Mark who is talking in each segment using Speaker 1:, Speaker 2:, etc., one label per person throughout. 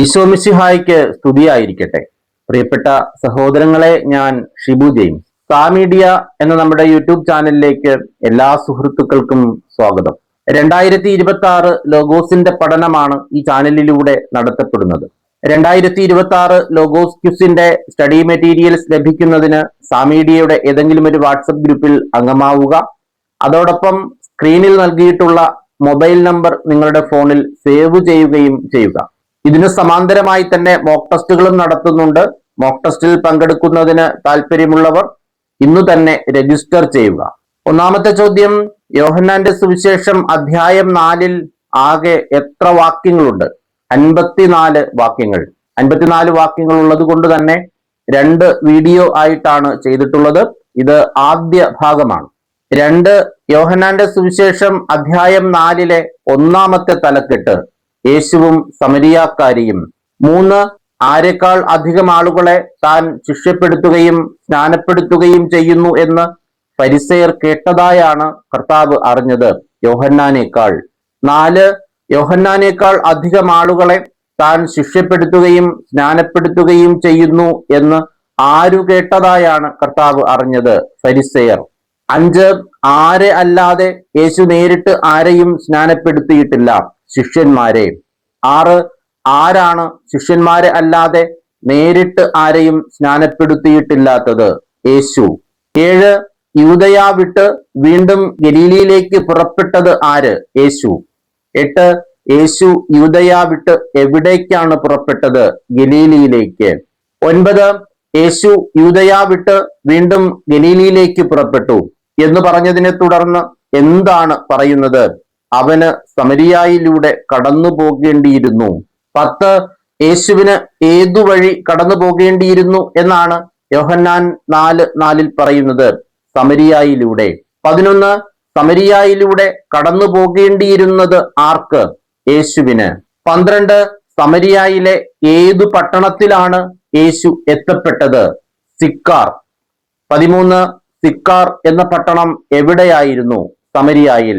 Speaker 1: ഈശോമിശിഹായ്ക്ക് സ്തുതിയായിരിക്കട്ടെ. പ്രിയപ്പെട്ട സഹോദരങ്ങളെ ഞാൻ ഷിബു ജെയിംസ്. സാ മീഡിയ എന്ന നമ്മുടെ യൂട്യൂബ് ചാനലിലേക്ക് എല്ലാ സുഹൃത്തുക്കൾക്കും സ്വാഗതം. രണ്ടായിരത്തി ഇരുപത്തി ആറ് ലോഗോസിന്റെ പഠനമാണ് ഈ ചാനലിലൂടെ നടത്തപ്പെടുന്നത്. രണ്ടായിരത്തി ഇരുപത്തി ആറ് ലോഗോസ് ക്യുസിന്റെ സ്റ്റഡി മെറ്റീരിയൽസ് ലഭിക്കുന്നതിന് സാമീഡിയയുടെ ഏതെങ്കിലും ഒരു വാട്സപ്പ് ഗ്രൂപ്പിൽ അംഗമാവുക. അതോടൊപ്പം സ്ക്രീനിൽ നൽകിയിട്ടുള്ള മൊബൈൽ നമ്പർ നിങ്ങളുടെ ഫോണിൽ സേവ് ചെയ്യുകയും ചെയ്യുക. ഇതിന് സമാന്തരമായി തന്നെ മോക്ക് ടെസ്റ്റുകളും നടത്തുന്നുണ്ട്. മോക്ക് ടെസ്റ്റിൽ പങ്കെടുക്കുന്നതിന് താല്പര്യമുള്ളവർ ഇന്നു തന്നെ രജിസ്റ്റർ ചെയ്യുക. ഒന്നാമത്തെ ചോദ്യം യോഹന്നാന്റെ സുവിശേഷം അധ്യായം നാലിൽ ആകെ എത്ര വാക്യങ്ങളുണ്ട്? അൻപത്തിനാല് വാക്യങ്ങൾ. അൻപത്തിനാല് വാക്യങ്ങൾ ഉള്ളത് കൊണ്ട് തന്നെ രണ്ട് വീഡിയോ ആയിട്ടാണ് ചെയ്തിട്ടുള്ളത്. ഇത് ആദ്യ ഭാഗമാണ്. രണ്ട് യോഹന്നാന്റെ സുവിശേഷം അധ്യായം നാലിലെ ഒന്നാമത്തെ തലക്കെട്ട്. യേശുവും സമരിയാക്കാരിയും. മൂന്ന് ആരെക്കാൾ അധികം ആളുകളെ താൻ ശിഷ്യപ്പെടുത്തുകയും സ്നാനപ്പെടുത്തുകയും ചെയ്യുന്നു എന്ന് പരിസയർ കേട്ടതായാണ് കർത്താവ് അറിഞ്ഞത് യോഹന്നാനേക്കാൾ. നാല് യോഹന്നാനേക്കാൾ അധികം ആളുകളെ താൻ ശിഷ്യപ്പെടുത്തുകയും സ്നാനപ്പെടുത്തുകയും ചെയ്യുന്നു എന്ന് ആരു കേട്ടതായാണ് കർത്താവ് അറിഞ്ഞത് ഫരിസയർ അഞ്ച് ആരെ അല്ലാതെ യേശു നേരിട്ട് ആരെയും സ്നാനപ്പെടുത്തിയിട്ടില്ല. ശിഷ്യന്മാരെ. ആറ് ആരാണ് ശിഷ്യന്മാരെ അല്ലാതെ നേരിട്ട് ആരെയും സ്നാനപ്പെടുത്തിയിട്ടില്ലാത്തത്? യേശു. ഏഴ് യൂതയ വിട്ട് വീണ്ടും ഗലീലിയിലേക്ക് പുറപ്പെട്ടത് ആര്? യേശു. എട്ട് യേശു യൂതയ വിട്ട് എവിടേക്കാണ് പുറപ്പെട്ടത്? ഗലീലിയിലേക്ക്. ഒൻപത് യേശു യൂതയ വിട്ട് വീണ്ടും ഗലീലിയിലേക്ക് പുറപ്പെട്ടു. എന്ന് പറഞ്ഞതിനെ തുടർന്ന് എന്താണ് പറയുന്നത്? അവന് സമരിയായിലൂടെ കടന്നു പോകേണ്ടിയിരുന്നു. പത്ത് യേശുവിന് ഏതു വഴി കടന്നു പോകേണ്ടിയിരുന്നു എന്നാണ് യോഹന്നാൻ നാല് നാലിൽ പറയുന്നത്. സമരിയായിലൂടെ. പതിനൊന്ന് സമരിയായിലൂടെ കടന്നു പോകേണ്ടിയിരുന്നത് ആർക്ക്? യേശുവിന്. പന്ത്രണ്ട് സമരിയായിലെ ഏതു പട്ടണത്തിലാണ് യേശു എത്തപ്പെട്ടത്? സിക്കാർ. പതിമൂന്ന് സിക്കാർ എന്ന പട്ടണം എവിടെയായിരുന്നു? സമരിയായിൽ.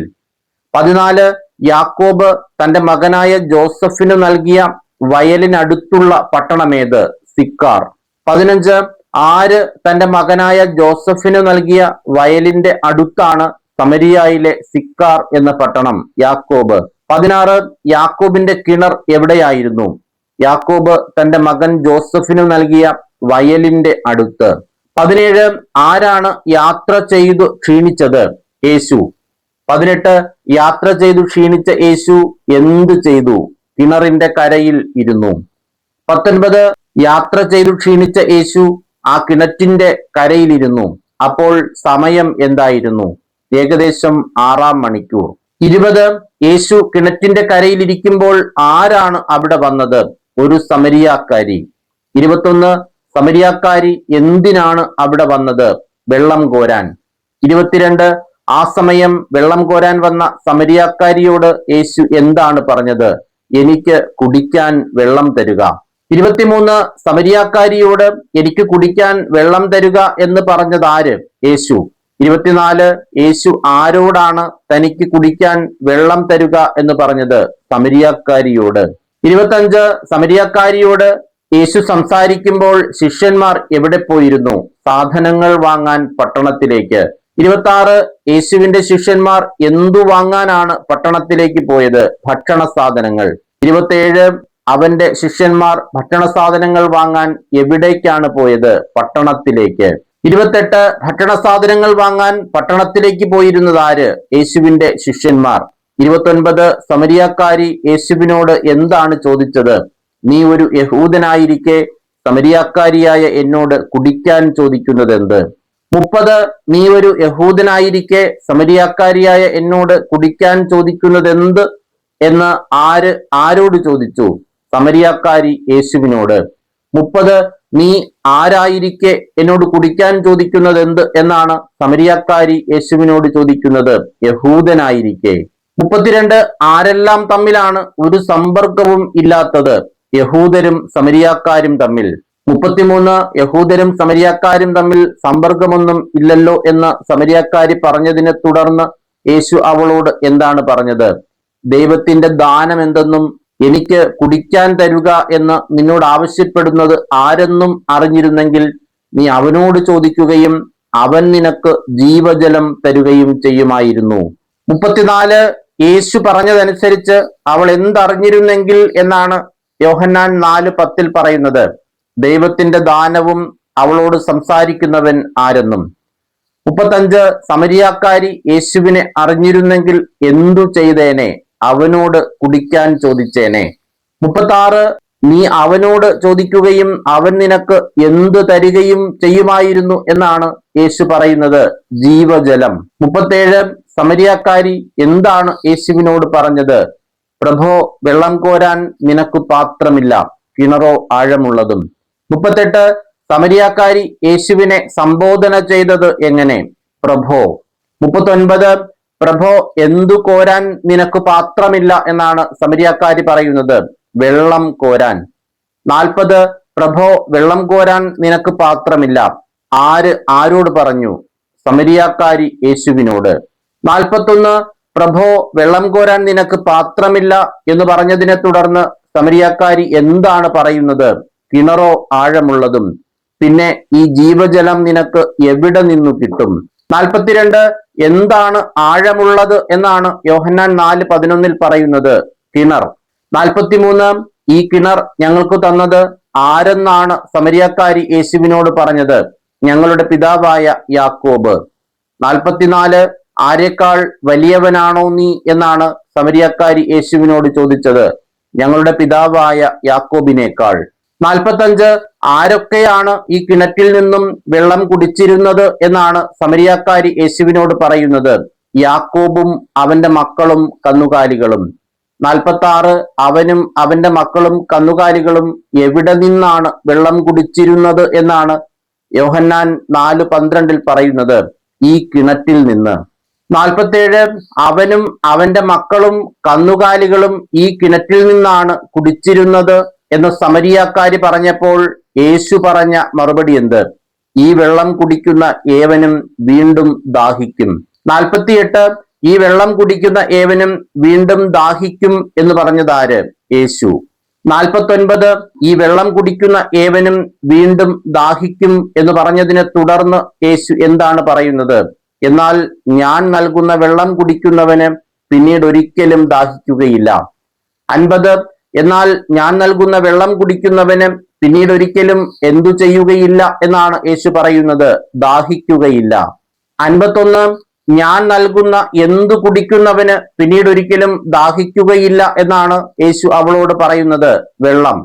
Speaker 1: പതിനാല് യാക്കോബ് തന്റെ മകനായ ജോസഫിന് നൽകിയ വയലിനടുത്തുള്ള പട്ടണമേത്? സിക്കാർ. പതിനഞ്ച് ആര് തന്റെ മകനായ ജോസഫിന് നൽകിയ വയലിന്റെ അടുത്താണ് സമരിയായിലെ സിക്കാർ എന്ന പട്ടണം? യാക്കോബ്. പതിനാറ് യാക്കോബിന്റെ കിണർ എവിടെയായിരുന്നു? യാക്കോബ് തന്റെ മകൻ ജോസഫിന് നൽകിയ വയലിന്റെ അടുത്ത്. പതിനേഴ് ആരാണ് യാത്ര ചെയ്തു ക്ഷീണിച്ചത്? യേശു. പതിനെട്ട് യാത്ര ചെയ്തു ക്ഷീണിച്ച യേശു എന്ത് ചെയ്തു? കിണറിന്റെ കരയിൽ ഇരുന്നു. പത്തൊൻപത് യാത്ര ചെയ്തു ക്ഷീണിച്ച യേശു ആ കിണറ്റിന്റെ കരയിലിരുന്നു അപ്പോൾ സമയം എന്തായിരുന്നു? ഏകദേശം ആറാം മണിക്കൂർ. ഇരുപത് യേശു കിണറ്റിന്റെ കരയിലിരിക്കുമ്പോൾ ആരാണ് അവിടെ വന്നത്? ഒരു സമരിയാക്കാരി. ഇരുപത്തൊന്ന് സമരിയാക്കാരി എന്തിനാണ് അവിടെ വന്നത്? വെള്ളം കോരാൻ. ഇരുപത്തിരണ്ട് ആ സമയം വെള്ളം കോരാൻ വന്ന സമരിയാക്കാരിയോട് യേശു എന്താണ് പറഞ്ഞത്? എനിക്ക് കുടിക്കാൻ വെള്ളം തരുക. ഇരുപത്തിമൂന്ന് സമരിയാക്കാരിയോട് എനിക്ക് കുടിക്കാൻ വെള്ളം തരുക എന്ന് പറഞ്ഞത് ആര്? യേശു. ഇരുപത്തിനാല് യേശു ആരോടാണ് തനിക്ക് കുടിക്കാൻ വെള്ളം തരുക എന്ന് പറഞ്ഞത്? സമരിയാക്കാരിയോട്. ഇരുപത്തഞ്ച് സമരിയാക്കാരിയോട് യേശു സംസാരിക്കുമ്പോൾ ശിഷ്യന്മാർ എവിടെ പോയിരുന്നു? സാധനങ്ങൾ വാങ്ങാൻ പട്ടണത്തിലേക്ക്. ഇരുപത്തി ആറ് യേശുവിന്റെ ശിഷ്യന്മാർ എന്തു വാങ്ങാനാണ് പട്ടണത്തിലേക്ക് പോയത്? ഭക്ഷണ സാധനങ്ങൾ. ഇരുപത്തിയേഴ് അവന്റെ ശിഷ്യന്മാർ ഭക്ഷണ സാധനങ്ങൾ വാങ്ങാൻ എവിടേക്കാണ് പോയത്? പട്ടണത്തിലേക്ക്. ഇരുപത്തെട്ട് ഭക്ഷണ സാധനങ്ങൾ വാങ്ങാൻ പട്ടണത്തിലേക്ക് പോയിരുന്നത് ആര്? യേശുവിന്റെ ശിഷ്യന്മാർ. ഇരുപത്തൊൻപത് സമരിയാക്കാരി യേശുവിനോട് എന്താണ് ചോദിച്ചത്? നീ ഒരു യഹൂദനായിരിക്കെ സമരിയാക്കാരിയായ എന്നോട് കുടിക്കാൻ ചോദിക്കുന്നത് എന്ത് മുപ്പത് നീ ഒരു യഹൂദനായിരിക്കെ സമരിയാക്കാരിയായ എന്നോട് കുടിക്കാൻ ചോദിക്കുന്നത് എന്ത് എന്ന് ആര് ആരോട് ചോദിച്ചു? സമരിയാക്കാരി യേശുവിനോട്. മുപ്പത് നീ ആരായിരിക്കെ എന്നോട് കുടിക്കാൻ ചോദിക്കുന്നത് എന്ത് എന്നാണ് സമരിയാക്കാരി യേശുവിനോട് ചോദിക്കുന്നത്. യഹൂദനായിരിക്കെ. മുപ്പത്തിരണ്ട് ആരെല്ലാം തമ്മിലാണ് ഒരു സമ്പർക്കവും ഇല്ലാത്തത്. യഹൂദരും സമരിയാക്കാരും തമ്മിൽ. മുപ്പത്തിമൂന്ന് യഹൂദരും സമരിയാക്കാരും തമ്മിൽ സമ്പർക്കമൊന്നും ഇല്ലല്ലോ എന്ന് സമരിയാക്കാരി പറഞ്ഞതിനെ തുടർന്ന് യേശു അവളോട് എന്താണ് പറഞ്ഞത്? ദൈവത്തിന്റെ ദാനം എന്തെന്നും എനിക്ക് കുടിക്കാൻ തരുക എന്ന് നിന്നോട് ആവശ്യപ്പെടുന്നത് ആരെന്നും അറിഞ്ഞിരുന്നെങ്കിൽ നീ അവനോട് ചോദിക്കുകയും അവൻ നിനക്ക് ജീവജലം തരുകയും ചെയ്യുമായിരുന്നു. മുപ്പത്തിനാല് യേശു പറഞ്ഞതനുസരിച്ച് അവൾ എന്തറിഞ്ഞിരുന്നെങ്കിൽ എന്നാണ് യോഹന്നാൻ നാല് പത്തിൽ പറയുന്നത്. ദൈവത്തിന്റെ ദാനവും അവളോട് സംസാരിക്കുന്നവൻ ആരെന്നും. മുപ്പത്തഞ്ച് സമരിയാക്കാരി യേശുവിനെ അറിഞ്ഞിരുന്നെങ്കിൽ എന്തു ചെയ്തേനെ? അവനോട് കുടിക്കാൻ ചോദിച്ചേനെ. മുപ്പത്താറ് നീ അവനോട് ചോദിക്കുകയും അവൻ നിനക്ക് എന്തു തരികയും ചെയ്യുമായിരുന്നു എന്നാണ് യേശു പറയുന്നത് ജീവജലം. മുപ്പത്തേഴ് സമരിയാക്കാരി എന്താണ് യേശുവിനോട് പറഞ്ഞത്? പ്രഭോ വെള്ളം കോരാൻ നിനക്ക് പാത്രമില്ല കിണറോ ആഴമുള്ളതും. മുപ്പത്തെട്ട് സമരിയാക്കാരി യേശുവിനെ സംബോധന ചെയ്തത് എങ്ങനെ? പ്രഭോ. മുപ്പത്തൊൻപത് പ്രഭോ എന്തു കോരാൻ നിനക്ക് പാത്രമില്ല എന്നാണ് സമരിയാക്കാരി പറയുന്നത്. വെള്ളം കോരാൻ. നാൽപ്പത് പ്രഭോ വെള്ളം കോരാൻ നിനക്ക് പാത്രമില്ല. ആര് ആരോട് പറഞ്ഞു? സമരിയാക്കാരി യേശുവിനോട്. നാൽപ്പത്തൊന്ന് പ്രഭോ വെള്ളം കോരാൻ നിനക്ക് പാത്രമില്ല എന്ന് പറഞ്ഞതിനെ തുടർന്ന് സമരിയാക്കാരി എന്താണ് പറയുന്നത്? കിണറോ ആഴമുള്ളതും പിന്നെ ഈ ജീവജലം നിനക്ക് എവിടെ നിന്നു കിട്ടും? നാൽപ്പത്തിരണ്ട് എന്താണ് ആഴമുള്ളത് എന്നാണ് യോഹന്നാൻ നാല് പതിനൊന്നിൽ പറയുന്നത്. കിണർ. നാൽപ്പത്തിമൂന്ന് ഈ കിണർ ഞങ്ങൾക്ക് തന്നത് ആരെന്നാണ് സമരിയക്കാരി യേശുവിനോട് പറഞ്ഞത്? ഞങ്ങളുടെ പിതാവായ യാക്കോബ്. നാൽപ്പത്തിനാല് ആരെക്കാൾ വലിയവനാണോ നീ എന്നാണ് സമരിയക്കാരി യേശുവിനോട് ചോദിച്ചത്. ഞങ്ങളുടെ പിതാവായ യാക്കോബിനേക്കാൾ. നാൽപ്പത്തഞ്ച് ആരൊക്കെയാണ് ഈ കിണറ്റിൽ നിന്നും വെള്ളം കുടിച്ചിരുന്നത് എന്നാണ് സമരിയാക്കാരി യേശുവിനോട് പറയുന്നത്. യാക്കോബും അവന്റെ മക്കളും കന്നുകാലികളും. നാൽപ്പത്തി ആറ് അവനും അവന്റെ മക്കളും കന്നുകാലികളും എവിടെ നിന്നാണ് വെള്ളം കുടിച്ചിരുന്നത് എന്നാണ് യോഹന്നാൻ നാല് പന്ത്രണ്ടിൽ പറയുന്നത്. ഈ കിണറ്റിൽ നിന്ന്. നാൽപ്പത്തേഴ് അവനും അവന്റെ മക്കളും കന്നുകാലികളും ഈ കിണറ്റിൽ നിന്നാണ് കുടിച്ചിരുന്നത് എന്ന് സമരിയാക്കാരി പറഞ്ഞപ്പോൾ യേശു പറഞ്ഞ മറുപടി എന്ത്? ഈ വെള്ളം കുടിക്കുന്ന ഏവനും വീണ്ടും ദാഹിക്കും. നാൽപ്പത്തിയെട്ട് ഈ വെള്ളം കുടിക്കുന്ന ഏവനും വീണ്ടും ദാഹിക്കും എന്ന് പറഞ്ഞതാര് യേശു. നാൽപ്പത്തൊൻപത് ഈ വെള്ളം കുടിക്കുന്ന ഏവനും വീണ്ടും ദാഹിക്കും എന്ന് പറഞ്ഞതിനെ തുടർന്ന് യേശു എന്താണ് പറയുന്നത്? എന്നാൽ ഞാൻ നൽകുന്ന വെള്ളം കുടിക്കുന്നവന് പിന്നീട് ഒരിക്കലും ദാഹിക്കുകയില്ല. അൻപത് എന്നാൽ ഞാൻ നൽകുന്ന വെള്ളം കുടിക്കുന്നവന് പിന്നീട് ഒരിക്കലും എന്തു ചെയ്യുകയില്ല എന്നാണ് യേശു പറയുന്നത്. ദാഹിക്കുകയില്ല. അൻപത്തൊന്ന് ഞാൻ നൽകുന്ന എന്തു കുടിക്കുന്നവന് പിന്നീട് ഒരിക്കലും ദാഹിക്കുകയില്ല എന്നാണ് യേശു അവളോട് പറയുന്നത്. വെള്ളം.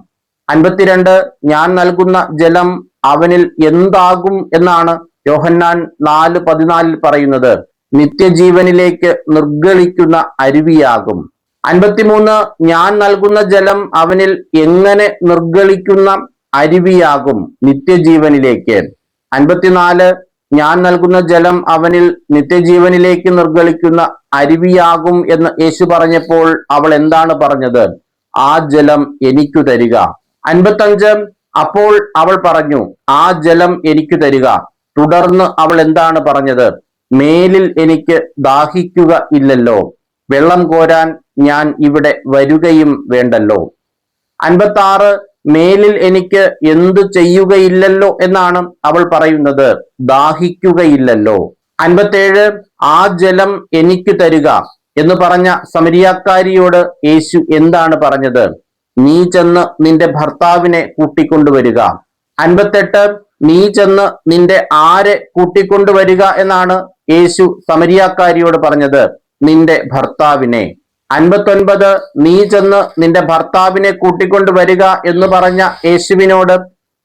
Speaker 1: അൻപത്തിരണ്ട് ഞാൻ നൽകുന്ന ജലം അവനിൽ എന്താകും എന്നാണ് യോഹന്നാൻ നാല് പതിനാലിൽ പറയുന്നത്. നിത്യജീവനിലേക്ക് നിർഗളിക്കുന്ന അരുവിയാകും. അൻപത്തിമൂന്ന് ഞാൻ നൽകുന്ന ജലം അവനിൽ എങ്ങനെ നിർഗളിക്കുന്ന അരുവിയാകും നിത്യജീവനിലേക്ക്. അൻപത്തിനാല് ഞാൻ നൽകുന്ന ജലം അവനിൽ നിത്യജീവനിലേക്ക് നിർഗളിക്കുന്ന അരുവിയാകും എന്ന് യേശു പറഞ്ഞപ്പോൾ അവൾ എന്താണ് പറഞ്ഞത്? ആ ജലം എനിക്കു തരിക. അൻപത്തഞ്ച് അപ്പോൾ അവൾ പറഞ്ഞു ആ ജലം എനിക്കു തരിക. തുടർന്ന് അവൾ എന്താണ് പറഞ്ഞത്? മേലിൽ എനിക്ക് ദാഹിക്കുക ഇല്ലല്ലോ. വെള്ളം കോരാൻ ഞാൻ ഇവിടെ വരികയും വേണ്ടല്ലോ. അൻപത്തി ആറ് മേലിൽ എനിക്ക് എന്തു ചെയ്യുകയില്ലല്ലോ എന്നാണ് അവൾ പറയുന്നത്. ദാഹിക്കുകയില്ലല്ലോ. അൻപത്തേഴ് ആ ജലം എനിക്ക് തരിക എന്ന് പറഞ്ഞ സമരിയാക്കാരിയോട് യേശു എന്താണ് പറഞ്ഞത്? നീ ചെന്ന് നിന്റെ ഭർത്താവിനെ കൂട്ടിക്കൊണ്ടുവരിക. അൻപത്തെട്ട് നീ ചെന്ന് നിന്റെ ആരെ കൂട്ടിക്കൊണ്ടുവരിക എന്നാണ് യേശു സമരിയാക്കാരിയോട് പറഞ്ഞത്. നിന്റെ ഭർത്താവിനെ. അൻപത്തൊൻപത് നീ ചെന്ന് നിന്റെ ഭർത്താവിനെ കൂട്ടിക്കൊണ്ടു വരിക എന്ന് പറഞ്ഞ യേശുവിനോട്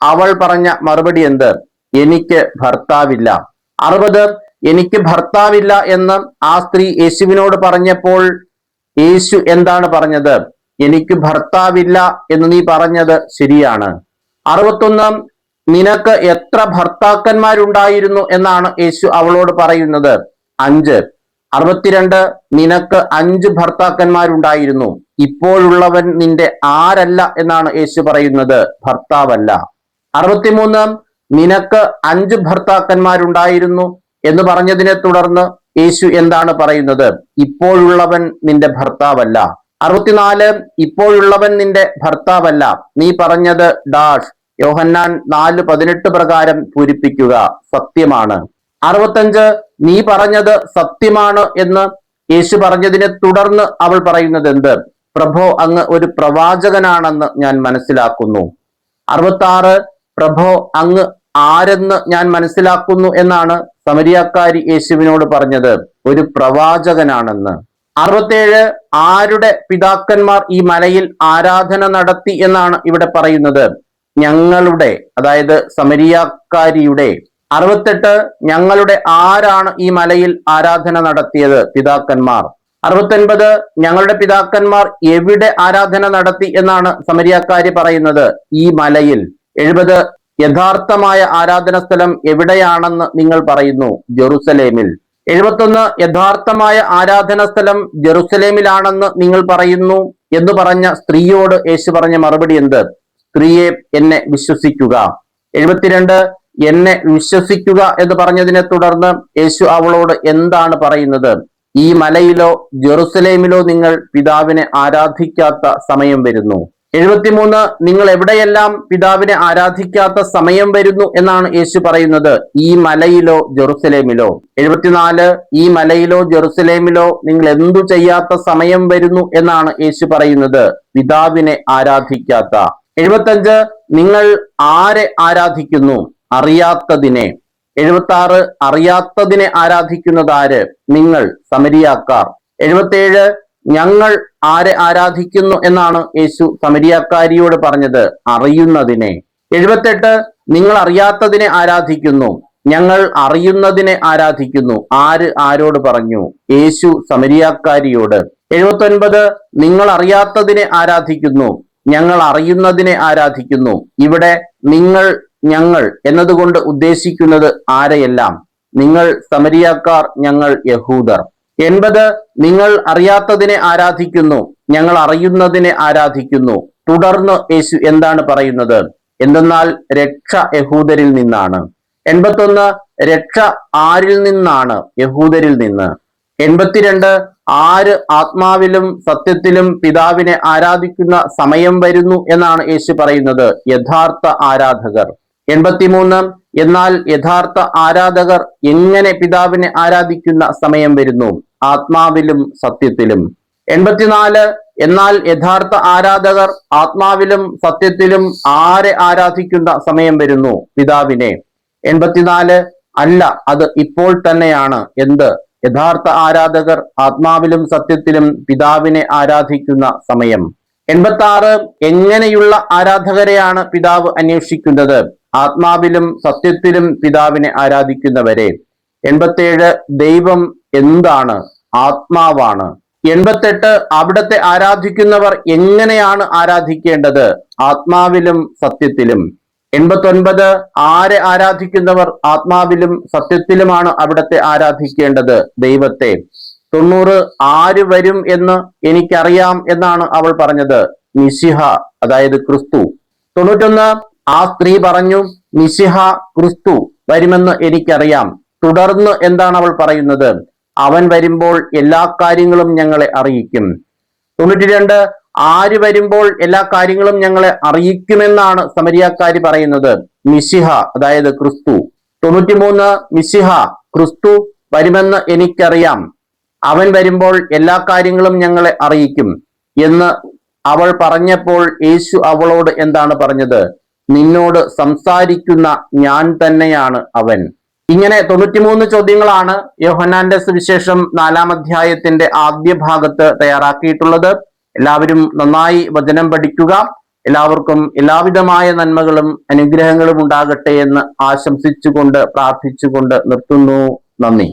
Speaker 1: അവൾ പറഞ്ഞ മറുപടി എന്ത്? എനിക്ക് ഭർത്താവില്ല. അറുപത് എനിക്ക് ഭർത്താവില്ല എന്ന് ആ സ്ത്രീ യേശുവിനോട് പറഞ്ഞപ്പോൾ യേശു എന്താണ് പറഞ്ഞത്? എനിക്ക് ഭർത്താവില്ല എന്ന് നീ പറഞ്ഞത് ശരിയാണ്. അറുപത്തൊന്ന് നിനക്ക് എത്ര ഭർത്താക്കന്മാരുണ്ടായിരുന്നു എന്നാണ് യേശു അവളോട് പറയുന്നത്. അഞ്ച് അറുപത്തിരണ്ട് നിനക്ക് അഞ്ച് ഭർത്താക്കന്മാരുണ്ടായിരുന്നു. ഇപ്പോഴുള്ളവൻ നിന്റെ ആരല്ല എന്നാണ് യേശു പറയുന്നത്. ഭർത്താവല്ല. അറുപത്തിമൂന്ന് നിനക്ക് അഞ്ച് ഭർത്താക്കന്മാരുണ്ടായിരുന്നു എന്ന് പറഞ്ഞതിനെ തുടർന്ന് യേശു എന്താണ് പറയുന്നത്? ഇപ്പോഴുള്ളവൻ നിന്റെ ഭർത്താവല്ല. അറുപത്തിനാല് ഇപ്പോഴുള്ളവൻ നിന്റെ ഭർത്താവല്ല. നീ പറഞ്ഞത് ഡാഷ്. യോഹന്നാൻ നാല് പതിനെട്ട് പ്രകാരം പൂരിപ്പിക്കുക. സത്യമാണ്. അറുപത്തഞ്ച് നീ പറഞ്ഞത് സത്യമാണ് എന്ന് യേശു പറഞ്ഞതിനെ തുടർന്ന് അവൾ പറയുന്നത് എന്ത്? പ്രഭോ അങ്ങ് ഒരു പ്രവാചകനാണെന്ന് ഞാൻ മനസ്സിലാക്കുന്നു. അറുപത്തി പ്രഭോ അങ്ങ് ആരെന്ന് ഞാൻ മനസ്സിലാക്കുന്നു എന്നാണ് സമരിയാക്കാരി യേശുവിനോട് പറഞ്ഞത്. ഒരു പ്രവാചകനാണെന്ന്. അറുപത്തേഴ് ആരുടെ പിതാക്കന്മാർ ഈ മലയിൽ ആരാധന നടത്തി എന്നാണ് ഇവിടെ പറയുന്നത്? ഞങ്ങളുടെ അതായത് സമരിയാക്കാരിയുടെ അറുപത്തെട്ട് ഞങ്ങളുടെ ആരാണ് ഈ മലയിൽ ആരാധന നടത്തിയത്? പിതാക്കന്മാർ. അറുപത്തൊൻപത് ഞങ്ങളുടെ പിതാക്കന്മാർ എവിടെ ആരാധന നടത്തി എന്നാണ് സമരിയാക്കാരി പറയുന്നത്? ഈ മലയിൽ. എഴുപത് യഥാർത്ഥമായ ആരാധന സ്ഥലം എവിടെയാണെന്ന് നിങ്ങൾ പറയുന്നു? ജെറുസലേമിൽ. എഴുപത്തൊന്ന് യഥാർത്ഥമായ ആരാധന സ്ഥലം ജെറുസലേമിലാണെന്ന് നിങ്ങൾ പറയുന്നു എന്ന് പറഞ്ഞ സ്ത്രീയോട് യേശു പറഞ്ഞ മറുപടി എന്ത്? സ്ത്രീയെ എന്നെ വിശ്വസിക്കുക. എഴുപത്തിരണ്ട് എന്നെ വിശ്വസിക്കുക എന്ന് പറഞ്ഞതിനെ തുടർന്ന് യേശു അവളോട് എന്താണ് പറയുന്നത്? ഈ മലയിലോ ജെറുസലേമിലോ നിങ്ങൾ പിതാവിനെ ആരാധിക്കാത്ത സമയം വരുന്നു. എഴുപത്തിമൂന്ന് നിങ്ങൾ എവിടെയെല്ലാം പിതാവിനെ ആരാധിക്കാത്ത സമയം വരുന്നു എന്നാണ് യേശു പറയുന്നത്? ഈ മലയിലോ ജെറുസലേമിലോ. എഴുപത്തിനാല് ഈ മലയിലോ ജെറുസലേമിലോ നിങ്ങൾ എന്തു ചെയ്യാത്ത സമയം വരുന്നു എന്നാണ് യേശു പറയുന്നത്? പിതാവിനെ ആരാധിക്കാത്ത. എഴുപത്തഞ്ച് നിങ്ങൾ ആരെ ആരാധിക്കുന്നു? അറിയാത്തതിനെ എഴുപത്തി ആറ് അറിയാത്തതിനെ ആരാധിക്കുന്നത് ആര്? നിങ്ങൾ സമരിയാക്കാർ. എഴുപത്തേഴ് ഞങ്ങൾ ആരെ ആരാധിക്കുന്നു എന്നാണ് യേശു സമരിയാക്കാരിയോട് പറഞ്ഞത് അറിയുന്നതിനെ. എഴുപത്തെട്ട് നിങ്ങൾ അറിയാത്തതിനെ ആരാധിക്കുന്നു ഞങ്ങൾ അറിയുന്നതിനെ ആരാധിക്കുന്നു ആര് ആരോട് പറഞ്ഞു? യേശു സമരിയാക്കാരിയോട്. എഴുപത്തൊൻപത് നിങ്ങൾ അറിയാത്തതിനെ ആരാധിക്കുന്നു ഞങ്ങൾ അറിയുന്നതിനെ ആരാധിക്കുന്നു ഇവിടെ നിങ്ങൾ ഞങ്ങൾ എന്നതുകൊണ്ട് ഉദ്ദേശിക്കുന്നത് ആരെയെല്ലാം? നിങ്ങൾ സമരിയാക്കാർ ഞങ്ങൾ യഹൂദർ. എൺപത് നിങ്ങൾ അറിയാത്തതിനെ ആരാധിക്കുന്നു ഞങ്ങൾ അറിയുന്നതിനെ ആരാധിക്കുന്നു. തുടർന്ന് യേശു എന്താണ് പറയുന്നത്? എന്തെന്നാൽ രക്ഷ യഹൂദരിൽ നിന്നാണ്. എൺപത്തൊന്ന് രക്ഷ ആരിൽ നിന്നാണ് യഹൂദരിൽ നിന്ന്? എൺപത്തിരണ്ട് ആര് ആത്മാവിലും സത്യത്തിലും പിതാവിനെ ആരാധിക്കുന്ന സമയം വരുന്നു എന്നാണ് യേശു പറയുന്നത്. യഥാർത്ഥ ആരാധകർ. എൺപത്തിമൂന്ന്. എന്നാൽ യഥാർത്ഥ ആരാധകർ എങ്ങനെ പിതാവിനെ ആരാധിക്കുന്ന സമയം വരുന്നു? ആത്മാവിലും സത്യത്തിലും. എൺപത്തിനാല്. എന്നാൽ യഥാർത്ഥ ആരാധകർ ആത്മാവിലും സത്യത്തിലും ആരെ ആരാധിക്കുന്ന സമയം വരുന്നു? പിതാവിനെ. എൺപത്തിനാല്. അല്ല അത് ഇപ്പോൾ തന്നെയാണ്. എന്ത്? യഥാർത്ഥ ആരാധകർ ആത്മാവിലും സത്യത്തിലും പിതാവിനെ ആരാധിക്കുന്ന സമയം. എൺപത്തി ആറ് എങ്ങനെയുള്ള ആരാധകരെയാണ് പിതാവ് അന്വേഷിക്കുന്നത്? ആത്മാവിലും സത്യത്തിലും പിതാവിനെ ആരാധിക്കുന്നവരെ. എൺപത്തേഴ് ദൈവം എന്താണ്? ആത്മാവാണ്. എൺപത്തെട്ട് അവിടത്തെ ആരാധിക്കുന്നവർ എങ്ങനെയാണ് ആരാധിക്കേണ്ടത്? ആത്മാവിലും സത്യത്തിലും. എൺപത്തൊൻപത് ആരെ ആരാധിക്കുന്നവർ ആത്മാവിലും സത്യത്തിലുമാണ് അവിടത്തെ ആരാധിക്കേണ്ടത്? ദൈവത്തെ. തൊണ്ണൂറ് ആര് വരും എന്ന് എനിക്കറിയാം എന്നാണ് അവൾ പറഞ്ഞത്. മിശിഹ അതായത് ക്രിസ്തു. തൊണ്ണൂറ്റൊന്ന് ആ സ്ത്രീ പറഞ്ഞു മിശിഹ ക്രിസ്തു വരുമെന്ന് എനിക്കറിയാം. തുടർന്ന് എന്താണ് അവൾ പറയുന്നത്? അവൻ വരുമ്പോൾ എല്ലാ കാര്യങ്ങളും ഞങ്ങളെ അറിയിക്കും. തൊണ്ണൂറ്റി രണ്ട് ആര് വരുമ്പോൾ എല്ലാ കാര്യങ്ങളും ഞങ്ങളെ അറിയിക്കുമെന്നാണ് സമരിയാക്കാരി പറയുന്നത്. മിശിഹ അതായത് ക്രിസ്തു. തൊണ്ണൂറ്റിമൂന്ന് മിശിഹ ക്രിസ്തു വരുമെന്ന് എനിക്കറിയാം. അവൻ വരുമ്പോൾ എല്ലാ കാര്യങ്ങളും ഞങ്ങളെ അറിയിക്കും. എന്ന് അവൾ പറഞ്ഞപ്പോൾ യേശു അവളോട് എന്താണ് പറഞ്ഞത്? നിന്നോട് സംസാരിക്കുന്ന ഞാൻ തന്നെയാണ് അവൻ. ഇങ്ങനെ തൊണ്ണൂറ്റിമൂന്ന് ചോദ്യങ്ങളാണ് യോഹന്നാന്റെ സുവിശേഷം നാലാം അധ്യായത്തിന്റെ ആദ്യ ഭാഗത്ത് തയ്യാറാക്കിയിട്ടുള്ളത്. എല്ലാവരും നന്നായി വചനം പഠിക്കുക. എല്ലാവർക്കും എല്ലാവിധമായ നന്മകളും അനുഗ്രഹങ്ങളും ഉണ്ടാകട്ടെ എന്ന് ആശംസിച്ചുകൊണ്ട് പ്രാർത്ഥിച്ചുകൊണ്ട് നിർത്തുന്നു. നന്ദി.